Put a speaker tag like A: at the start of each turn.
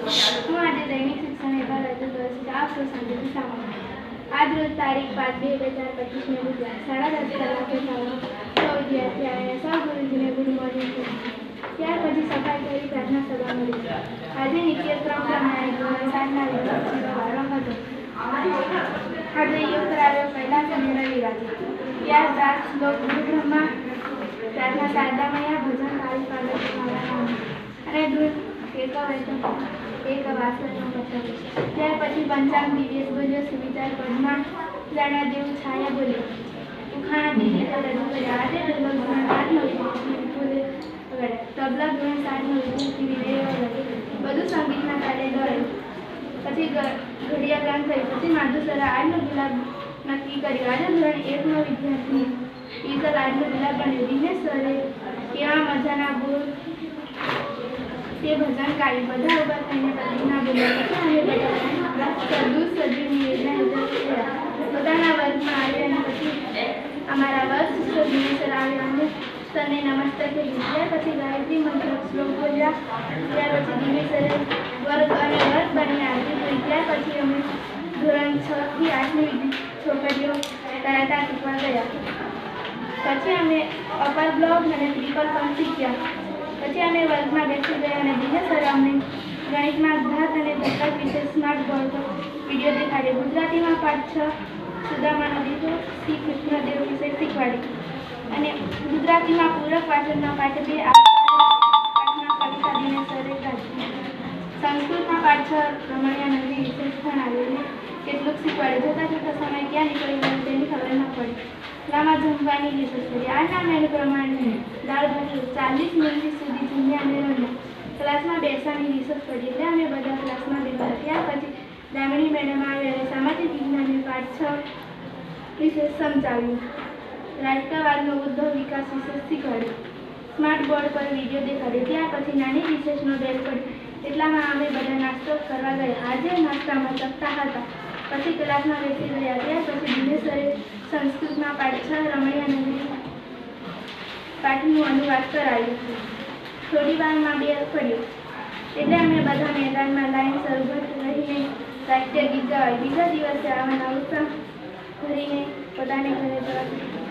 A: હું આજે દૈનિક શિક્ષણ વિભાગ આજ તારીખ પાંચ બે હજાર પચીસને બુધવાર સાડા દસ કલાકે ત્યાર પછી સફાઈ પ્રાર્થના સભા મળી આજે નિત્યક્રમ પ્રમાણે ધોરણ સાતના વિદ્યાર્થીનો આરંભ હતો આજે યોગ કરાવ્યો પહેલા સમય રવિવારે ત્યારબાદ શ્લોક ગુરુ બ્રહ્મા પ્રાર્થના શારદામયા ભજન કાળી પાર્વતી ત્યાર પછી પંચાંગ દિવસ બોલ્યો સુવિચાર પદમાં જાણા જેવું છાયા બોલ્યો ઉખાણા વગાડ્યા. તબલા ગુણ સાતનો બધું સંગીતના કાર્ય દોડ્યું પછી ઘડિયા ગાન થયું પછી માધુસરા આજનો ગુલાબ નક્કી કર્યો આજે ધોરણ એકનો વિદ્યાર્થી. ઈસર આજનો ગુલાબ બન્યો દિનેશ સરે કેવા મજાના બોલ. તે ભજન ગાયું બધા ઊભા થઈને પ્રતિજ્ઞા બોલ્યા પછી અમે બધા સરદૂત સજીવની યોજના હેઠળ પોતાના વર્ગમાં આવ્યા અને પછી અમારા વર્ગ શિક્ષક દિનેશર આવ્યા અને સરને નમસ્તે થઈ ત્યાર પછી ગાયત્રી મંત્ર શ્લોક બોલ્યા. ત્યાર પછી દિનેશરે વર્ગ અને વર્ગ બની આરતી કરી ત્યાર પછી અમે ધોરણ છ થી આઠની છોકરીઓ તરાતા શીખવા ગયા. પછી અમે અપર બ્લોક અને ત્રિપલ પણ શીખ્યા. પછી અમે વર્ગમાં બેસી ગયા અને દિનેશ સર અમને ગણિતમાં ઘાત અને ધક્કા વિશે સ્માર્ટ બોર્ડ વીડિયો દેખાડ્યો. ગુજરાતીમાં પાઠ છ સુદામાનો દીધો શ્રી કૃષ્ણદેવ વિશે શીખવાડી અને ગુજરાતીમાં પૂરક વાચનના પાઠ બે કવિતા દિનેશ સરે સંસ્કૃતમાં પાઠ છ, રમણીયા નદી વિશે ભણાવ્યું કેટલુંક શીખવાડ્યું. જતાં જતાં સમય ક્યાં નીકળી ગયો તેની ખબર ન પડી. લાંબા જમવાની રિસર્ચ છે. આજના મેનુ પ્રમાણે દાળ ભાત ચાલીસ મિનિટ સુધી જમ્યા અને ક્લાસમાં બેસવાની રિસર્ચ કરી એટલે અમે બધા ક્લાસમાં બેઠા ત્યાર પછી દામિની મેડમ આવ્યા સામાજિક વિજ્ઞાનને પાઠ છ વિશે સમજાવ્યું. રાજકાવાદનો ઉદ્ભવ વિકાસ વિશે શીખવાડ્યું. સ્માર્ટ બોર્ડ પર વીડિયો દેખાડ્યો. ત્યાર પછી નાની વિશેષનો બેલ પડ્યો. એટલામાં અમે બધા નાસ્તો કરવા ગયા. આજે નાસ્તામાં ચકતા હતા. પછી ક્લાસમાં બેસી ગયા ત્યાર પછી દિનેશ્વરે સંસ્કૃતમાં પાછળ રમણીય નગરી પાઠનું અનુવાદ કરાવ્યું થોડી વારમાં બે પડ્યું એટલે અમે બધા મેદાનમાં લાઈન સરભર રહીને સાહિત્ય ગીત ગાવાય. બીજા દિવસે આવવાના ઉત્સાહ ભરીને પોતાને ઘરે જવા